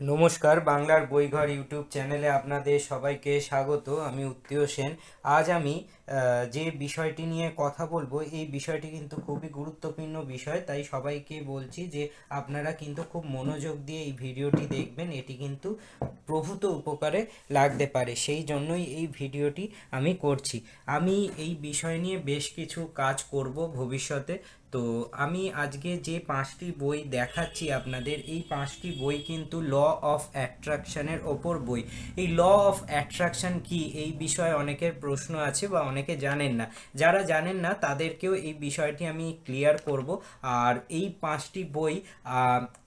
নমস্কার, বাংলার বইঘর ইউটিউব চ্যানেলে আপনাদের সবাইকে স্বাগত। আমি উত্তীয় সেন। আজ আমি যে বিষয়টি নিয়ে কথা বলব, এই বিষয়টি কিন্তু খুবই গুরুত্বপূর্ণ বিষয়। তাই সবাইকে বলছি যে, আপনারা কিন্তু খুব মনোযোগ দিয়ে এই ভিডিওটি দেখবেন। এটি কিন্তু প্রভূত উপকারে লাগতে পারে। সেই জন্যই এই ভিডিওটি আমি করছি। আমি এই বিষয় নিয়ে বেশ কিছু কাজ করব ভবিষ্যতে। তো আমি আজকে যে পাঁচটি বই দেখাচ্ছি আপনাদের, এই পাঁচটি বই কিন্তু ল অফ অ্যাট্রাকশনের ওপর বই। এই ল অফ অ্যাট্রাকশন কি? এই বিষয়ে অনেকের প্রশ্ন আছে বা অনেকে জানেন না। যারা জানেন না, তাদেরকেও এই বিষয়টি আমি ক্লিয়ার করব। আর এই পাঁচটি বই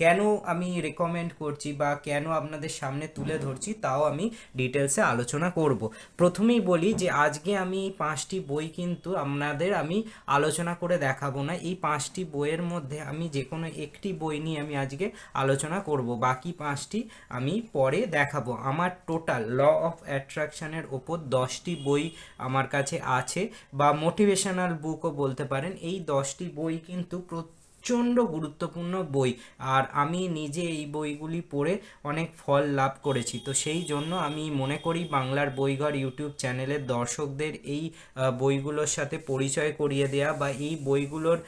কেন আমি রেকমেন্ড করছি বা কেন আপনাদের সামনে তুলে ধরছি, তাও আমি ডিটেলসে আলোচনা করব। প্রথমেই বলি যে, আজকে আমি এই পাঁচটি বই কিন্তু আপনাদের আমি আলোচনা করে দেখাবো না। এই পাঁচটি বইয়ের মধ্যে আমি যে কোনো একটি বই নিয়ে আমি আজকে আলোচনা করব। বাকি পাঁচটি আমি পরে দেখাবো। আমার টোটাল ল অফ অ্যাট্রাকশানের ওপর দশটি বই আমার কাছে আছে বা মোটিভেশনাল বুকও বলতে পারেন। এই দশটি বই কিন্তু প্রচণ্ড গুরুত্বপূর্ণ বই। আর আমি নিজে এই বইগুলি পড়ে অনেক ফল লাভ করেছি। তো সেই জন্য আমি মনে করি বাংলার বইঘর ইউটিউব চ্যানেলের দর্শকদের এই বইগুলোর সাথে পরিচয় করিয়ে দেয়া বা এই বইগুলোর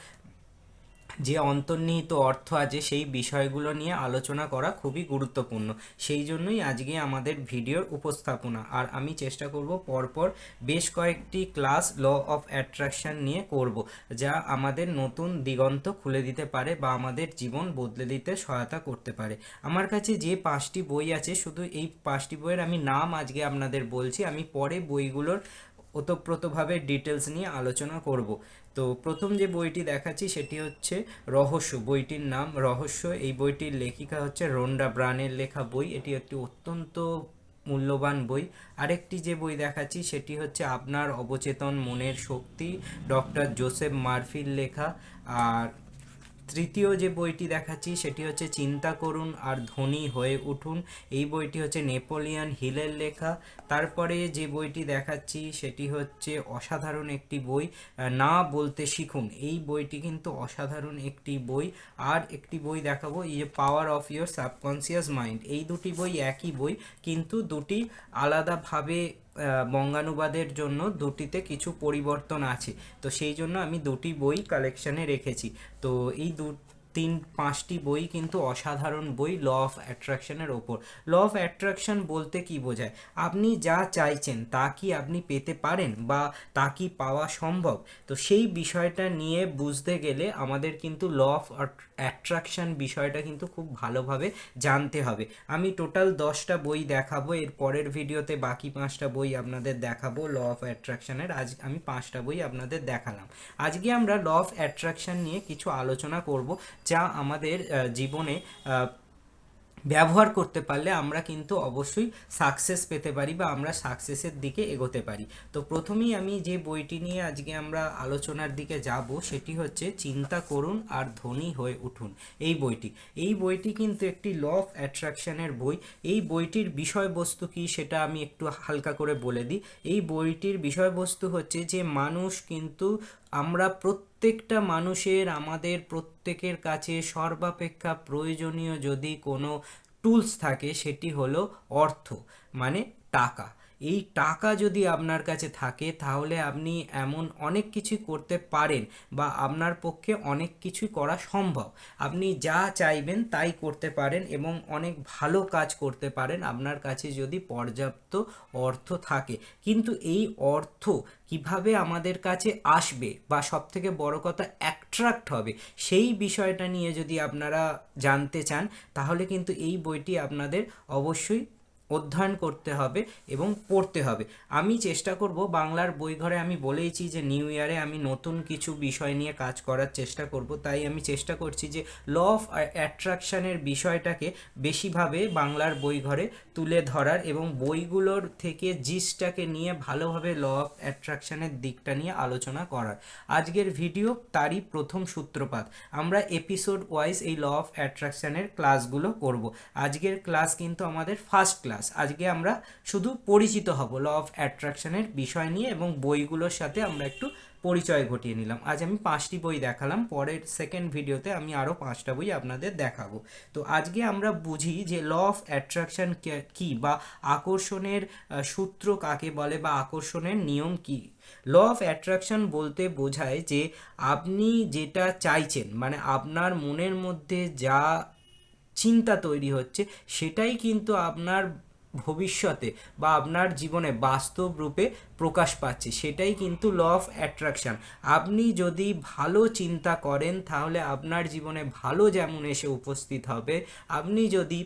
যে অন্তর্নিহিত অর্থ আছে সেই বিষয়গুলো নিয়ে আলোচনা করা খুবই গুরুত্বপূর্ণ। সেই জন্যই আজকে আমাদের ভিডিওর উপস্থাপনা। আর আমি চেষ্টা করব পরপর বেশ কয়েকটি ক্লাস ল অফ অ্যাট্রাকশন নিয়ে করব, যা আমাদের নতুন দিগন্ত খুলে দিতে পারে বা আমাদের জীবন বদলে দিতে সহায়তা করতে পারে। আমার কাছে যে পাঁচটি বই আছে, শুধু এই পাঁচটি বইয়ের আমি নাম আজকে আপনাদের বলছি, আমি পরে বইগুলোর ওতপ্রোতভাবে ডিটেলস নিয়ে আলোচনা করব। তো প্রথম যে বইটি দেখাচ্ছি সেটি হচ্ছে রহস্য। বইটির নাম রহস্য। এই বইটির লেখিকা হচ্ছে রোন্ডা ব্রানের লেখা বই। এটি একটি অত্যন্ত মূল্যবান বই। আরেকটি যে বই দেখাচ্ছি সেটি হচ্ছে আপনার অবচেতন মনের শক্তি, ডক্টর জোসেফ মার্ফির লেখা। আর তৃতীয় যে বইটি দেখাচ্ছি সেটি হচ্ছে চিন্তা করুন আর ধনী হয়ে উঠুন। এই বইটি হচ্ছে নেপোলিয়ান হিলের লেখা। তারপরে যে বইটি দেখাচ্ছি সেটি হচ্ছে অসাধারণ একটি বই, না বলতে শিখুন। এই বইটি কিন্তু অসাধারণ একটি বই। আর একটি বই দেখাবো, এই যে power of your subconscious mind. এই দুটি বই একই বই, কিন্তু দুটি আলাদাভাবে বঙ্গানুবাদের জন্য দুটিতে কিছু পরিবর্তন আছে। তো সেই জন্য আমি দুটি বই কালেকশানে রেখেছি। তো এই দু তিন, পাঁচটি বই কিন্তু অসাধারণ বই, ল অফ অ্যাট্রাকশনের ওপর। ল অফ অ্যাট্রাকশন বলতে কি বোঝায়? আপনি যা চাইছেন, তা কি আপনি পেতে পারেন বা তা কি পাওয়া সম্ভব? তো সেই বিষয়টা নিয়ে বুঝতে গেলে আমাদের কিন্তু ল অফ অ্যাট্রাকশন বিষয়টা কিন্তু খুব ভালোভাবে জানতে হবে। আমি টোটাল দশটা বই দেখাবো, এর পরের ভিডিওতে বাকি পাঁচটা বই আপনাদের দেখাবো, ল অফ অ্যাট্রাকশনের। আজ আমি পাঁচটা বই আপনাদের দেখালাম। আজকে আমরা ল অফ অ্যাট্রাকশন নিয়ে কিছু আলোচনা করব। যা আমাদের জীবনে ব্যবহার করতে পারলে আমরা কিন্তু অবশ্যই সাকসেস পেতে পারি বা আমরা সাকসেসের দিকে এগোতে পারি। তো প্রথমেই আমি যে বইটি নিয়ে আজকে আমরা আলোচনার দিকে যাব সেটি হচ্ছে চিন্তা করুন আর ধনী হয়ে উঠুন এই বইটি। এই বইটি কিন্তু একটি ল অফ অ্যাট্রাকশনের বই। এই বইটির বিষয়বস্তু কি সেটা আমি একটু হালকা করে বলে দিই। এই বইটির বিষয়বস্তু হচ্ছে যে মানুষ কিন্তু আমরা প্রত্যেকটা মানুষের আমাদের প্রত্যেকের কাছে সর্বাপেক্ষা প্রয়োজনীয় যদি কোনো টুলস থাকে, সেটি হলো অর্থ মানে টাকা। এই টাকা যদি আপনার কাছে থাকে, তাহলে আপনি এমন অনেক কিছু করতে পারেন বা আপনার পক্ষে অনেক কিছুই করা সম্ভব। আপনি যা চাইবেন তাই করতে পারেন এবং অনেক ভালো কাজ করতে পারেন আপনার কাছে যদি পর্যাপ্ত অর্থ থাকে। কিন্তু এই অর্থ কীভাবে আমাদের কাছে আসবে বা সবথেকে বড় কথা অ্যাট্রাক্ট হবে, সেই বিষয়টা নিয়ে যদি আপনারা জানতে চান, তাহলে কিন্তু এই বইটি আপনাদের অবশ্যই অধ্যয়ন করতে হবে এবং পড়তে হবে। আমি চেষ্টা করব বাংলার বই ঘরে আমি বলেইছি যে নিউ ইয়ারে আমি নতুন কিছু বিষয় নিয়ে কাজ করার চেষ্টা করব। তাই আমি চেষ্টা করছি যে ল অফ অ্যাট্রাকশনের বিষয়টাকে বেশিভাবে বাংলার বই ঘরে তুলে ধরার এবং বইগুলোর থেকে জিসটাকে নিয়ে ভালোভাবে ল অফ অ্যাট্রাকশনের দিকটা নিয়ে আলোচনা করার। আজকের ভিডিও তারই প্রথম সূত্রপাত। আমরা এপিসোড ওয়াইজ এই ল অফ অ্যাট্রাকশনের ক্লাসগুলো করব। আজকের ক্লাস কিন্তু আমাদের ফার্স্ট ক্লাস আজকে আমরা শুধু পরিচিত হব ল অফ অ্যাট্রাকশনের বিষয় নিয়ে এবং বইগুলোর সাথে আমরা একটু পরিচয় ঘটিয়ে নিলাম। আজ আমি পাঁচটি বই দেখালাম, পরের সেকেন্ড ভিডিওতে আমি আরও পাঁচটা বই আপনাদের দেখাবো। তো আজকে আমরা বুঝি যে ল অফ অ্যাট্রাকশন কী বা আকর্ষণের সূত্র কাকে বলে বা আকর্ষণের নিয়ম কি? ল অফ অ্যাট্রাকশন বলতে বোঝায় যে আপনি যেটা চাইছেন মানে আপনার মনের মধ্যে যা চিন্তা তৈরি হচ্ছে, সেটাই কিন্তু আপনার ভবিষ্যতে বা আপনার জীবনে বাস্তব রূপে প্রকাশ পাচ্ছে, সেটাই কিন্তু ল অফ অ্যাট্রাকশন আপনি যদি ভালো চিন্তা করেন, তাহলে আপনার জীবনে ভালো যেমন এসে উপস্থিত হবে, আপনি যদি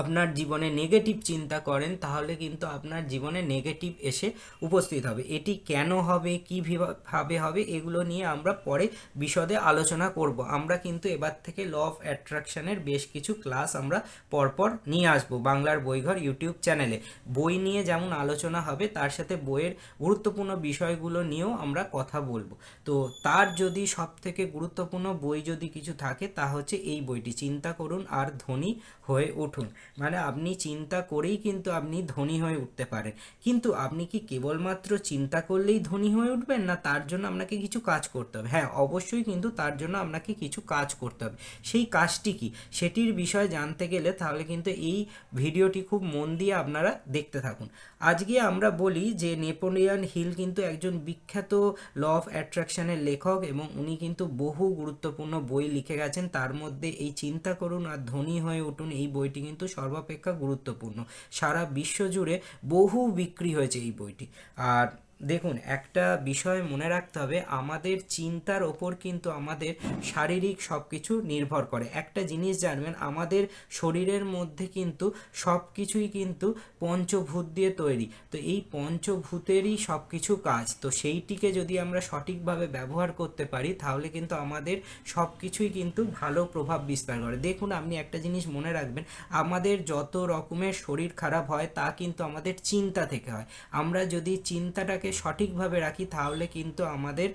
আপনার জীবনে নেগেটিভ চিন্তা করেন, তাহলে কিন্তু আপনার জীবনে নেগেটিভ এসে উপস্থিত হবে। এটি কেন হবে কীভাবে হবে, এগুলো নিয়ে আমরা পরে বিশদে আলোচনা করব। আমরা কিন্তু এবার থেকে ল অফ অ্যাট্রাকশনের বেশ কিছু ক্লাস আমরা পরপর নিয়ে আসব বাংলার বইঘর ইউটিউব চ্যানেলে। বই নিয়ে যেমন আলোচনা হবে, তার সাথে বইয়ের গুরুত্বপূর্ণ বিষয়গুলো নিয়েও আমরা কথা বলব। তো তার যদি সব থেকে গুরুত্বপূর্ণ বই যদি কিছু থাকে, তা হচ্ছে এই বইটি। চিন্তা করুন আর ধনী হয়ে উঠুন। মানে আপনি চিন্তা করেই কিন্তু আপনি ধনী হয়ে উঠতে পারেন। কিন্তু আপনি কি কেবলমাত্র চিন্তা করলেই ধনী হয়ে উঠবেন না তার জন্য আপনাকে কিছু কাজ করতে হবে? হ্যাঁ অবশ্যই কিন্তু তার জন্য আপনাকে কিছু কাজ করতে হবে। সেই কাজটি কি? সেটির বিষয়ে জানতে গেলে তাহলে কিন্তু এই ভিডিওটি খুব মন দিয়ে আপনারা দেখতে থাকুন। আজকে আমরা বলি যে নেপোলিয়ান হিল কিন্তু একজন বিখ্যাত ল অফ অ্যাট্রাকশনের লেখক এবং উনি কিন্তু বহু গুরুত্বপূর্ণ বই লিখে গেছেন। তার মধ্যে এই চিন্তা করুন আর ধনী হয়ে উঠুন এই বইটি কিন্তু সর্বাপেক্ষা গুরুত্বপূর্ণ। সারা বিশ্ব জুড়ে বহু বিক্রি হয়েছে এই বইটি। আর দেখুন, একটা বিষয় মনে রাখতে হবে, আমাদের চিন্তার ওপর কিন্তু আমাদের শারীরিক সব কিছু নির্ভর করে। একটা জিনিস জানবেন, আমাদের শরীরের মধ্যে কিন্তু সব কিছুই কিন্তু পঞ্চভূত দিয়ে তৈরি। তো এই পঞ্চভূতেরই সব কিছু কাজ। তো সেইটিকে যদি আমরা সঠিকভাবে ব্যবহার করতে পারি, তাহলে কিন্তু আমাদের সব কিছুই কিন্তু ভালো প্রভাব বিস্তার করে। দেখুন, আপনি একটা জিনিস মনে রাখবেন, আমাদের যত রকমের শরীর খারাপ হয়, তা কিন্তু আমাদের চিন্তা থেকে হয়। আমরা যদি চিন্তাটাকে সঠিকভাবে রাখি, তাহলে কিন্তু আমাদের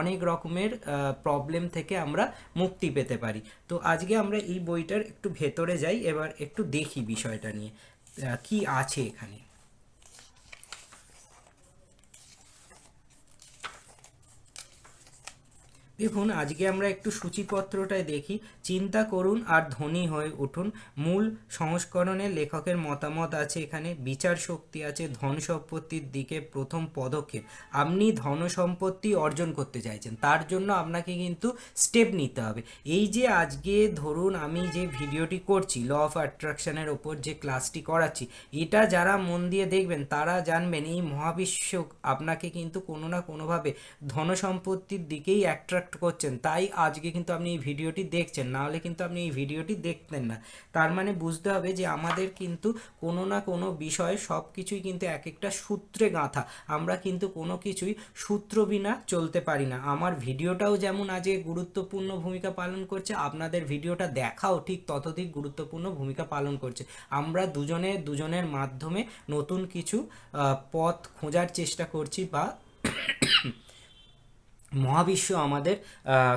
অনেক রকমের প্রবলেম থেকে আমরা মুক্তি পেতে পারি। তো আজকে আমরা এই বইটার একটু ভেতরে যাই, এবার একটু দেখি বিষয়টা নিয়ে। কি আছে এখানে? দেখুন, আজকে আমরা একটু সূচিপত্রটায় দেখি। চিন্তা করুন আর ধনী হয়ে উঠুন। মূল সংস্করণে লেখকের মতামত আছে, এখানে বিচার শক্তি আছে, ধন সম্পত্তির দিকে প্রথম পদক্ষেপ। আপনি ধন সম্পত্তি অর্জন করতে চাইছেন, তার জন্য আপনাকে কিন্তু স্টেপ নিতে হবে। এই যে আজকে ধরুন আমি যে ভিডিওটি করছি ল অফ অ্যাট্রাকশনের ওপর যে ক্লাসটি করাচ্ছি, এটা যারা মন দিয়ে দেখবেন, তারা জানবেন এই মহাবিশ্ব আপনাকে কিন্তু কোনো না কোনোভাবে ধন সম্পত্তির দিকেই অ্যাট্রাক্ট করছেন, তাই আজকে কিন্তু আপনি এই ভিডিওটি দেখছেন নাহলে কিন্তু আপনি এই ভিডিওটি দেখতেন না। তার মানে বুঝতে হবে যে আমাদের কিন্তু কোনো না কোনো বিষয়ে সব কিছুই কিন্তু এক একটা সূত্রে গাঁথা। আমরা কিন্তু কোনো কিছুই সূত্র বিনা চলতে পারি না। আমার ভিডিওটাও যেমন আজকে গুরুত্বপূর্ণ ভূমিকা পালন করছে, আপনাদের ভিডিওটা দেখাও ঠিক ততধিক গুরুত্বপূর্ণ ভূমিকা পালন করছে। আমরা দুজনে দুজনের মাধ্যমে নতুন কিছু পথ খোঁজার চেষ্টা করছি বা মহাবিশ্ব আমাদের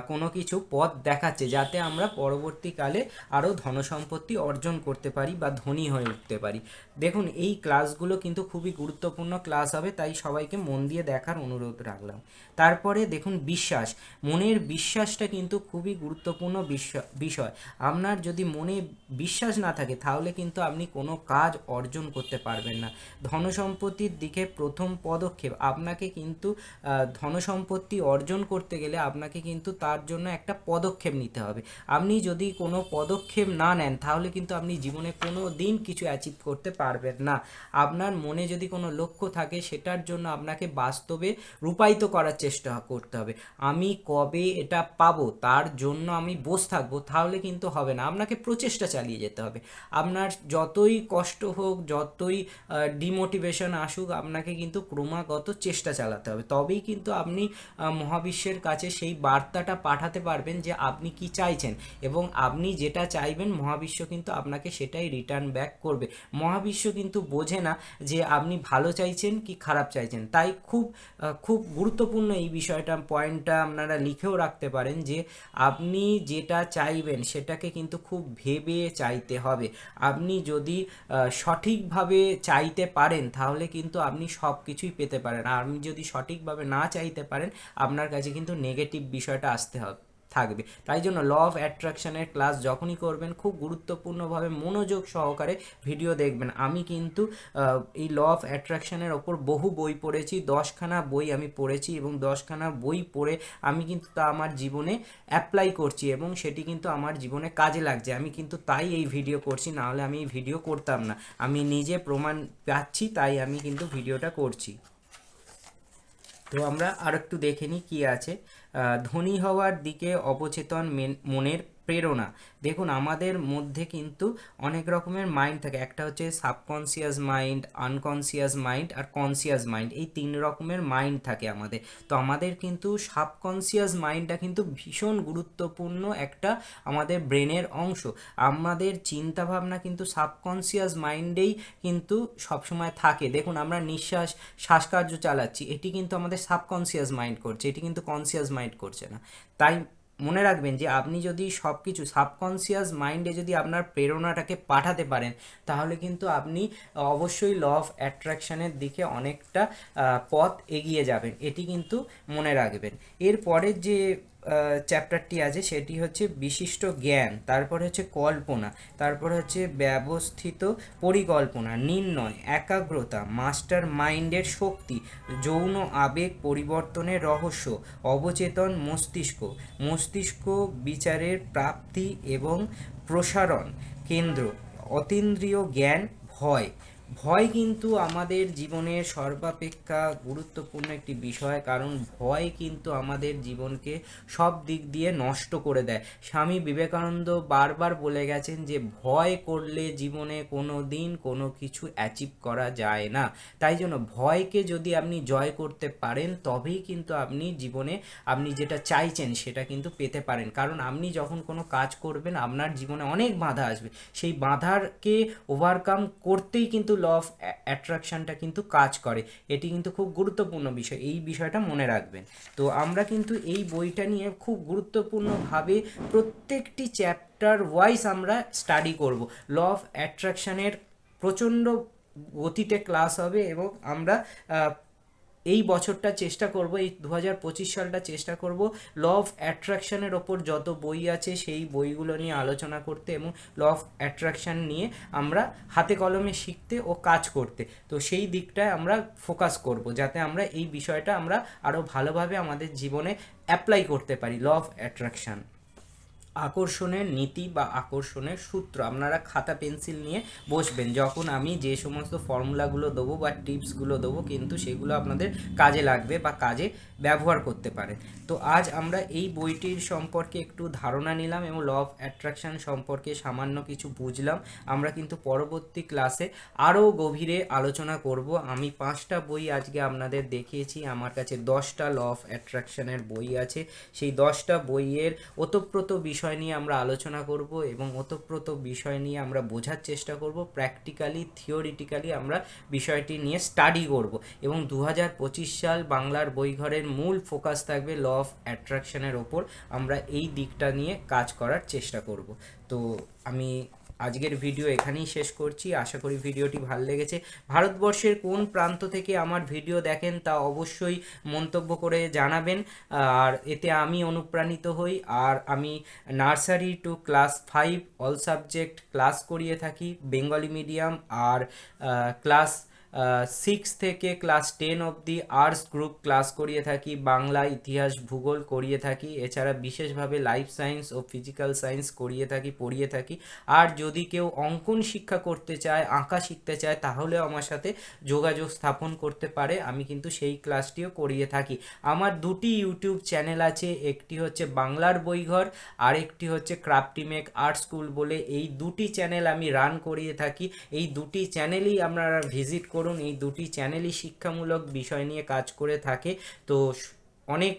কোনো কিছু পথ দেখাচ্ছে যাতে আমরা পরবর্তীকালে আরও ধনসম্পত্তি অর্জন করতে পারি বা ধনী হয়ে উঠতে পারি। দেখুন, এই ক্লাসগুলো কিন্তু খুবই গুরুত্বপূর্ণ ক্লাস হবে, তাই সবাইকে মন দিয়ে দেখার অনুরোধ রাখলাম। তারপরে দেখুন বিশ্বাস। মনের বিশ্বাসটা কিন্তু খুবই গুরুত্বপূর্ণ বিষয়। আপনার যদি মনে বিশ্বাস না থাকে, তাহলে কিন্তু আপনি কোনো কাজ অর্জন করতে পারবেন না। ধনসম্পত্তির দিকে প্রথম পদক্ষেপ, আপনাকে কিন্তু ধনসম্পত্তি অর্জন করতে গেলে আপনাকে কিন্তু তার জন্য একটা পদক্ষেপ নিতে হবে। আপনি যদি কোনো পদক্ষেপ না নেন, তাহলে কিন্তু আপনি জীবনে কোনো দিন কিছু অ্যাচিভ করতে পারবেন না। আপনার মনে যদি কোনো লক্ষ্য থাকে, সেটার জন্য আপনাকে বাস্তবে রূপায়িত করার চেষ্টা করতে হবে। আমি কবে এটা পাবো, তার জন্য আমি বসে থাকব, তাহলে কিন্তু হবে না। আপনাকে প্রচেষ্টা চালিয়ে যেতে হবে। আপনার যতই কষ্ট হোক, যতই ডিমোটিভেশন আসুক, আপনাকে কিন্তু ক্রমাগত চেষ্টা চালাতে হবে। তবেই কিন্তু আপনি মহাবিশ্বের কাছে সেই বার্তাটা পাঠাতে পারবেন যে আপনি কি চাইছেন এবং আপনি যেটা চাইবেন মহাবিশ্ব কিন্তু আপনাকে সেটাই রিটার্ন ব্যাক করবে। মহাবিশ্ব কিন্তু বোঝে না যে আপনি ভালো চাইছেন কি খারাপ চাইছেন। তাই খুব খুব গুরুত্বপূর্ণ এই বিষয়টা পয়েন্টটা আপনারা লিখেও রাখতে পারেন যে আপনি যেটা চাইবেন সেটাকে কিন্তু খুব ভেবে চাইতে হবে। আপনি যদি সঠিকভাবে চাইতে পারেন তাহলে কিন্তু আপনি সব কিছুই পেতে পারেন। আর আপনি যদি সঠিকভাবে না চাইতে পারেন, আপনার কাছে কিন্তু নেগেটিভ বিষয়টা আসতে হবে থাকবে। তাই জন্য ল অফ অ্যাট্রাকশনের ক্লাস যখনই করবেন, খুব গুরুত্বপূর্ণভাবে মনোযোগ সহকারে ভিডিও দেখবেন। আমি কিন্তু এই ল অফ অ্যাট্রাকশনের ওপর বহু বই পড়েছি, দশখানা বই আমি পড়েছি এবং দশখানা বই পড়ে আমি কিন্তু তা আমার জীবনে অ্যাপ্লাই করছি এবং সেটি কিন্তু আমার জীবনে কাজে লাগছে। আমি কিন্তু তাই এই ভিডিও করছি, নাহলে আমি এই ভিডিও করতাম না। আমি নিজে প্রমাণ পাচ্ছি, তাই আমি কিন্তু ভিডিওটা করছি। তো আমরা আর একটু দেখে নিই কী আছে। ধনী হওয়ার দিকে অবচেতন মেন- মনের প্রেরণা। দেখুন, আমাদের মধ্যে কিন্তু অনেক রকমের মাইন্ড থাকে। একটা হচ্ছে সাবকনসিয়াস মাইন্ড আনকনসিয়াস মাইন্ড আর কনসিয়াস মাইন্ড এই তিন রকমের মাইন্ড থাকে আমাদের। তো আমাদের কিন্তু সাবকনসিয়াস মাইন্ডটা কিন্তু ভীষণ গুরুত্বপূর্ণ একটা আমাদের ব্রেনের অংশ। আমাদের চিন্তা ভাবনা কিন্তু সাবকনসিয়াস মাইন্ডেই কিন্তু সবসময় থাকে। দেখুন, আমরা নিঃশ্বাস, শ্বাসকার্য চালাচ্ছি। এটি কিন্তু আমাদের সাবকনসিয়াস মাইন্ড করছে। এটি কিন্তু কনসিয়াস মাইন্ড করছে না। তাই মনে রাখবেন যে আপনি যদি সব কিছু সাবকনসিয়াস মাইন্ডে যদি আপনার প্রেরণাটাকে পাঠাতে পারেন, তাহলে কিন্তু আপনি অবশ্যই ল অফ অ্যাট্রাকশানের দিকে অনেকটা পথ এগিয়ে যাবেন। এটি কিন্তু মনে রাখবেন। এরপরের যে চ্যাপ্টারটি আছে, সেটি হচ্ছে বিশিষ্ট জ্ঞান, তারপর হচ্ছে কল্পনা, তারপর হচ্ছে ব্যবস্থিত পরিকল্পনা, নির্ণয়, একাগ্রতা, মাস্টার মাইন্ডের শক্তি, যৌন আবেগ পরিবর্তনের রহস্য, অবচেতন মস্তিষ্ক মস্তিষ্ক বিচারের প্রাপ্তি এবং প্রসারণ কেন্দ্র, অতীন্দ্রিয় জ্ঞান, ভয় ভয় কিন্তু আমাদের জীবনের সর্বাপেক্ষা গুরুত্বপূর্ণ একটি বিষয়, কারণ ভয় কিন্তু আমাদের জীবনকে সব দিক দিয়ে নষ্ট করে দেয়। স্বামী বিবেকানন্দ বারবার বলে গেছেন যে, ভয় করলে জীবনে কোনো দিন কোনো কিছু অ্যাচিভ করা যায় না। তাই জন্য ভয়কে যদি আপনি জয় করতে পারেন, তবেই কিন্তু আপনি জীবনে, আপনি যেটা চাইছেন সেটা কিন্তু পেতে পারেন। কারণ আপনি যখন কোনো কাজ করবেন, আপনার জীবনে অনেক বাধা আসবে। সেই বাধারকে ওভারকাম করতেই কিন্তু ল অফ অ্যাট্রাকশানটা কিন্তু কাজ করে। এটি কিন্তু খুব গুরুত্বপূর্ণ বিষয়, এই বিষয়টা মনে রাখবেন। তো আমরা কিন্তু এই বইটা নিয়ে খুব গুরুত্বপূর্ণভাবে প্রত্যেকটি চ্যাপ্টার ওয়াইজ আমরা স্টাডি করব। ল অফ অ্যাট্রাকশানের প্রচণ্ড গতিতে ক্লাস হবে এবং আমরা এই বছরটা চেষ্টা করব, এই দু হাজার পঁচিশ সালটা চেষ্টা করব ল অফ অ্যাট্রাকশনের ওপর যত বই আছে সেই বইগুলো নিয়ে আলোচনা করতে এবং ল অফ অ্যাট্রাকশন নিয়ে আমরা হাতে কলমে শিখতে ও কাজ করতে। তো সেই দিকটায় আমরা ফোকাস করব যাতে আমরা এই বিষয়টা আমরা আরও ভালোভাবে আমাদের জীবনে অ্যাপ্লাই করতে পারি ল অফ অ্যাট্রাকশন। আকর্ষণের নীতি বা আকর্ষণের সূত্র। আপনারা খাতা, পেন্সিল নিয়ে বসবেন। যখন আমি যে সমস্ত ফর্মুলাগুলো দেবো বা টিপসগুলো দেবো, কিন্তু সেগুলো আপনাদের কাজে লাগবে বা কাজে ব্যবহার করতে পারেন। তো আজ আমরা এই বইটির সম্পর্কে একটু ধারণা নিলাম এবং ল অফ অ্যাট্রাকশন সম্পর্কে সামান্য কিছু বুঝলাম। আমরা কিন্তু পরবর্তী ক্লাসে আরও গভীরে আলোচনা করব। আমি পাঁচটা বই আজকে আপনাদের দেখিয়েছি। আমার কাছে দশটা ল অফ অ্যাট্রাকশনের বই আছে। সেই দশটা বইয়ের ওতপ্রোত বিষয় নিয়ে আমরা আলোচনা করব এবং ওতপ্রোত বিষয় নিয়ে আমরা বোঝার চেষ্টা করব। প্র্যাকটিক্যালি থিওরিটিক্যালি আমরা বিষয়টি নিয়ে স্টাডি করব এবং দু হাজার পঁচিশ সাল বাংলার বইঘরের মূল ফোকাস থাকবে ল অফ অ্যাট্রাকশনের ওপর। আমরা এই দিকটা নিয়ে কাজ করার চেষ্টা করব। তো আমি আজকের ভিডিও এখানেই শেষ করছি। আশা করি ভিডিওটি ভালো লেগেছে। ভারতবর্ষের কোন প্রান্ত থেকে আমার ভিডিও দেখেন তা অবশ্যই মন্তব্য করে জানাবেন। আর এতে আমি অনুপ্রাণিত হই। আর আমি nursery to class five all subject class করিয়ে থাকি। বেঙ্গলি মিডিয়াম আর ক্লাস সিক্স থেকে ক্লাস টেন অবধি আর্টস গ্রুপ ক্লাস করিয়ে থাকি, বাংলা, ইতিহাস, ভূগোল করিয়ে থাকি, এছাড়া বিশেষভাবে লাইফ সায়েন্স ও ফিজিক্যাল সায়েন্স করিয়ে থাকি, পড়িয়ে থাকি। আর যদি কেউ অঙ্কন শিক্ষা করতে চায়, আঁকা শিখতে চায়, তাহলেও আমার সাথে যোগাযোগ স্থাপন করতে পারে। আমি কিন্তু সেই ক্লাসটিও করিয়ে থাকি। আমার দুটি ইউটিউব চ্যানেল আছে, একটি হচ্ছে বাংলার বইঘর, আর একটি হচ্ছে ক্রাফটিমেক আর্ট স্কুল বলে। এই দুটি চ্যানেল আমি রান করিয়ে থাকি। এই দুটি চ্যানেলই আপনারা ভিজিট করুন, এই দুটি চ্যানেলই শিক্ষামূলক বিষয় নিয়ে কাজ করে থাকে। তো অনেক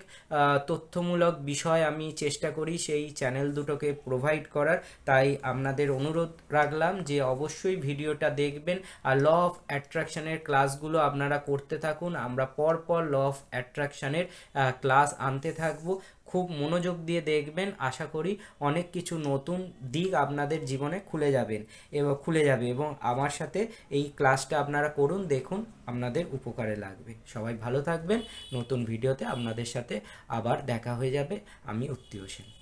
তথ্যমূলক বিষয় আমি চেষ্টা করি সেই চ্যানেল দুটোকে প্রোভাইড করার। তাই আপনাদের অনুরোধ রাখলাম যে অবশ্যই ভিডিওটা দেখবেন আর ল অফ অ্যাট্রাকশনের ক্লাসগুলো আপনারা করতে থাকুন। আমরা পর পর ল অফ অ্যাট্রাকশনের ক্লাস আনতে থাকব। খুব মনোযোগ দিয়ে দেখবেন। আশা করি অনেক কিছু নতুন দিক আপনাদের জীবনে খুলে যাবেন। এবং খুলে যাবে এবং আমার সাথে এই ক্লাসটা আপনারা করুন, দেখুন, আপনাদের উপকারে লাগবে। সবাই ভালো থাকবেন। নতুন ভিডিওতে আপনাদের সাথে আবার দেখা হয়ে যাবে। আমি উত্তীয় সেন